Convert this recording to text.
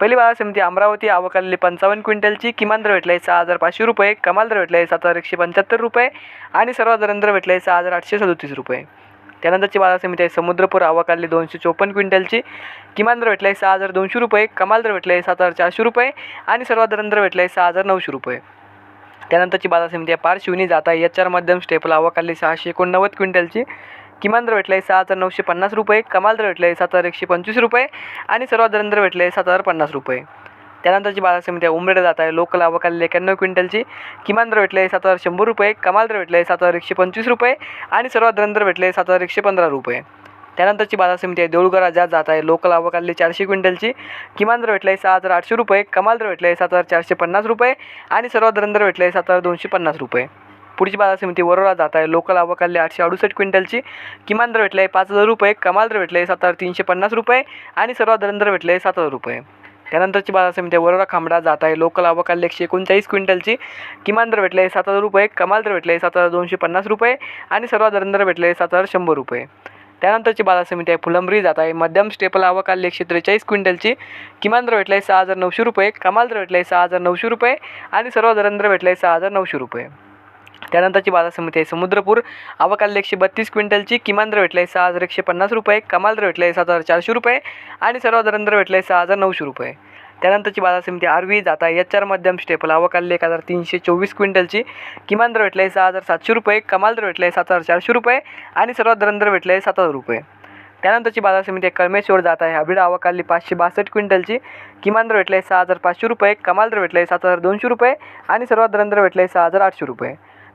पहिली बाजार समिती अमरावती आवक पंचावन्न क्विंटलची किमान दर भेटला आहे सहा हजार पाचशे रुपये कमाल दर भेटला आहे सात हजार एकशे पंच्याहत्तर रुपये आणि सर्वात दर दर भेटला आहे सहा हजार आठशे सदोतीस रुपये. त्यानंतरची बाजार समिती आहे समुद्रपूर आवक दोनशे चोपन्न क्विंटलची किमान दर भेटला आहे सहा हजार दोनशे रुपये कमाल दर भेटला आहे सात हजार चारशे रुपये आणि सर्वात दर दर भेटला आहे सहा हजार नऊशे रुपये. त्यानंतरची बाजार समिती आहे पारशिवनी जाता एच आर मध्यम स्टेपल आवक सहाशे एकोणनव्वद क्विंटलची किमान दर भेटला आहे सहा हजार नऊशे पन्नास रुपये कमाल दर भेटला आहे सात हजार एकशे पंचवीस रुपये आणि सर्वात दर दर भेटले आहे सात हजार पन्नास रुपये. त्यानंतरची बाजार समिती आहे उमरेड जात आहे. लोकल आवक एक्याण्णव क्विंटलची. किमान दर भेटले आहे सात हजार शंभर रुपये कमाल दर भेटले आहे सात हजार एकशे पंचवीस रुपये आणि सर्वात दर दर भेटले आहे सात हजार एकशे पंधरा रुपये. त्यानंतरची बाजार समिती आहे देऊळगरा ज्या जात आहे. लोकल आवक चारशे क्विंटलची. किमान दर भेटला आहे सहा हजार आठशे रुपये कमाल दर भेटले आहे सात हजार चारशे पन्नास रुपये आणि सर्वात दर दर भेटले आहे सात हजार दोनशे पन्नास रुपये. पुढची बाजार समिती वरोरा जात आहे. लोकल आवक आठशे अडुसष्ट क्विंटलची किमान दर भेटलं आहे पाच हजार रुपये कमाल दर भेटले आहे सात हजार तीनशे पन्नास रुपये आणि सर्वात दर भेटलं आहे सात हजार रुपये. त्यानंतरची बाजार समिती वरोरा खांबडा जात आहे. लोकल आवक एकशे एकोणचाळीस क्विंटलची किमान दर भेटले आहे सात हजार रुपये कमाल दर भेटले आहे सात हजार दोनशे पन्नास रुपये आणि सर्वात दर दर भेटले आहे सात हजार शंभर रुपये. त्यानंतरची बाजार समिती आहे फुलंब्री जात आहे. मध्यम स्टेपल आवक आलेली एकशे त्रेचाळीस क्विंटलची किमान दर भेटला आहे सहा हजार नऊशे रुपये कमाल दर भेटला आहे सहा हजार नऊशे रुपये आणि सर्व दर भेटला आहे सहा हजार नऊशे रुपये. त्यानंतरची बाजार समिती आहे. समुद्रपूर आवक आलेली एकशे बत्तीस क्विंटलची किमान दर भेटला आहे सहा हजार एकशे पन्नास रुपये कमाल दर भेटला आहे सात हजार चारशे रुपये आणि सर्व दर भेटला आहे सहा हजार नऊशे रुपये. त्यानंतरची बाजार समिती आरवी जाता एच आर मध्यम स्टेपल आवक आलेली एक हजार तीनशे चोवीस क्विंटलची किमान दर भेटला आहे सहा हजार सातशे रुपये कमाल दर भेटला आहे सात हजार चारशे रुपये आणि सर्वात दर भेटला आहे सात हजार रुपये. त्यानंतरची बाजार समिती कळमेश्वर जात आहे. हाबीड आवक पाचशे बासष्ट क्विंटलची किमान दर भेटला आहे सहा हजार पाचशे रुपये कमाल दर भेटला आहे सात हजार दोनशे रुपये आणि सर्वात दर भेटला आहे सहा हजार आठशे रुपये.